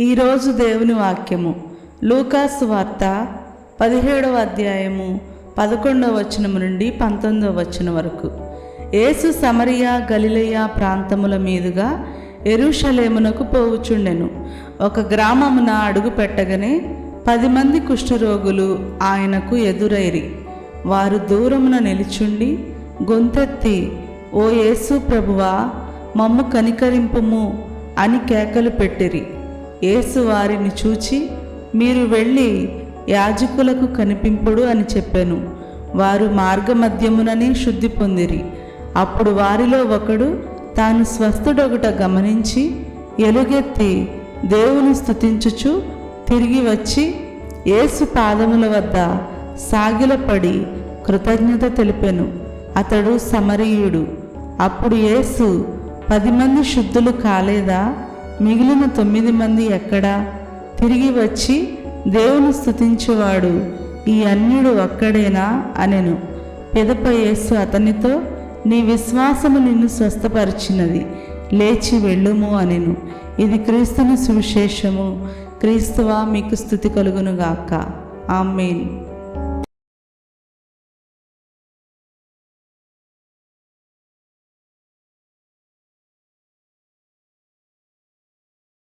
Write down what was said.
ఈరోజు దేవుని వాక్యము. లూకాసు వార్త పదిహేడవ అధ్యాయము పదకొండవ వచనము నుండి పంతొమ్మిదవ వచనం వరకు. యేసు సమరియా గలిలయ ప్రాంతముల మీదుగా ఎరుషలేమునకు పోవుచుండెను. ఒక గ్రామమున అడుగు పెట్టగానే పది మంది కుష్ఠరోగులు ఆయనకు ఎదురైరి. వారు దూరమున నిలుచుండి గొంతెత్తి ఓ యేసు ప్రభువా మమ్ము కనికరింపుము అని కేకలు పెట్టిరి. యేసు వారిని చూచి మీరు వెళ్ళి యాజకులకు కనిపింపుడు అని చెప్పాను. వారు మార్గమధ్యముననే శుద్ధి పొందిరి. అప్పుడు వారిలో ఒకడు తాను స్వస్థుడొకట గమనించి ఎలుగెత్తి దేవుని స్థుతించుచు తిరిగి వచ్చి యేసు పాదముల వద్ద సాగిలపడి కృతజ్ఞత తెలిపెను. అతడు సమరీయుడు. అప్పుడు యేసు పది మంది శుద్ధులు కాలేదా? మిగిలిన తొమ్మిది మంది ఎక్కడా? తిరిగి వచ్చి దేవుని స్తుతించేవాడు. ఈ అన్యుడు ఒక్కడేనా? అనెను. పెదప యేసు అతనితో నీ విశ్వాసము నిన్ను స్వస్థపరిచినది. లేచి వెళ్ళుము అనెను. ఇది క్రీస్తుని సువిశేషము. క్రీస్తువా మీకు స్థుతి కలుగునుగాక. ఆమెన్.